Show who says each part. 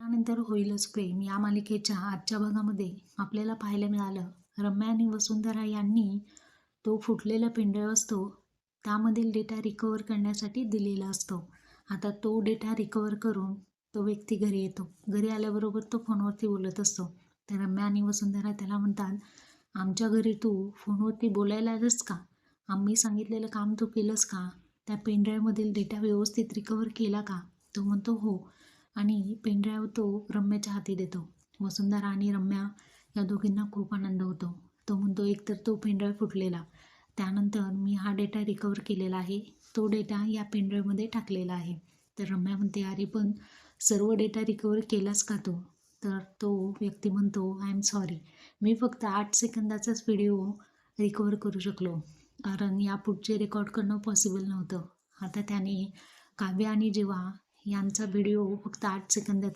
Speaker 1: त्यानंतर होईलच प्रेम. या मालिकेच्या आजच्या भागामध्ये आपल्याला पाहायला मिळालं रम्या आणि वसुंधरा यांनी तो फुटलेला पेनड्राईव्ह असतो त्यामधील डेटा रिकवर करण्यासाठी दिलेला असतो. आता तो डेटा रिकवर करून तो व्यक्ती घरी येतो. घरी आल्याबरोबर तो फोनवरती बोलत असतो. तर रम्या आणि वसुंधरा त्याला म्हणतात आमच्या घरी तू फोनवरती बोलायला आलंस का? आम्ही सांगितलेलं काम तू केलंस का? त्या पेनड्राईव्हमधील डेटा व्यवस्थित रिकवर केला का? तो म्हणतो हो. आणि पेनड्राईव्ह तो रम्याच्या हाती देतो. वसुंधरा आणि रम्या या दोघींना खूप आनंद होतो. तो म्हणतो एकतर तो पेनड्राईव्ह फुटलेला. त्यानंतर मी हा डेटा रिकवर केलेला आहे. तो डेटा या पेनड्राईव्हमध्ये टाकलेला आहे. तर रम्या म्हणते अरे पण सर्व डेटा रिकवर केलाच का तू? तर तो व्यक्ती म्हणतो आय एम सॉरी मी फक्त आठ सेकंदाचाच व्हिडिओ रिकवर करू शकलो. कारण या पुढचे रेकॉर्ड करणं पॉसिबल नव्हतं. आता त्याने काव्य आणि जेव्हा यांचा व्हिडिओ फक्त आठ सेकंदाचा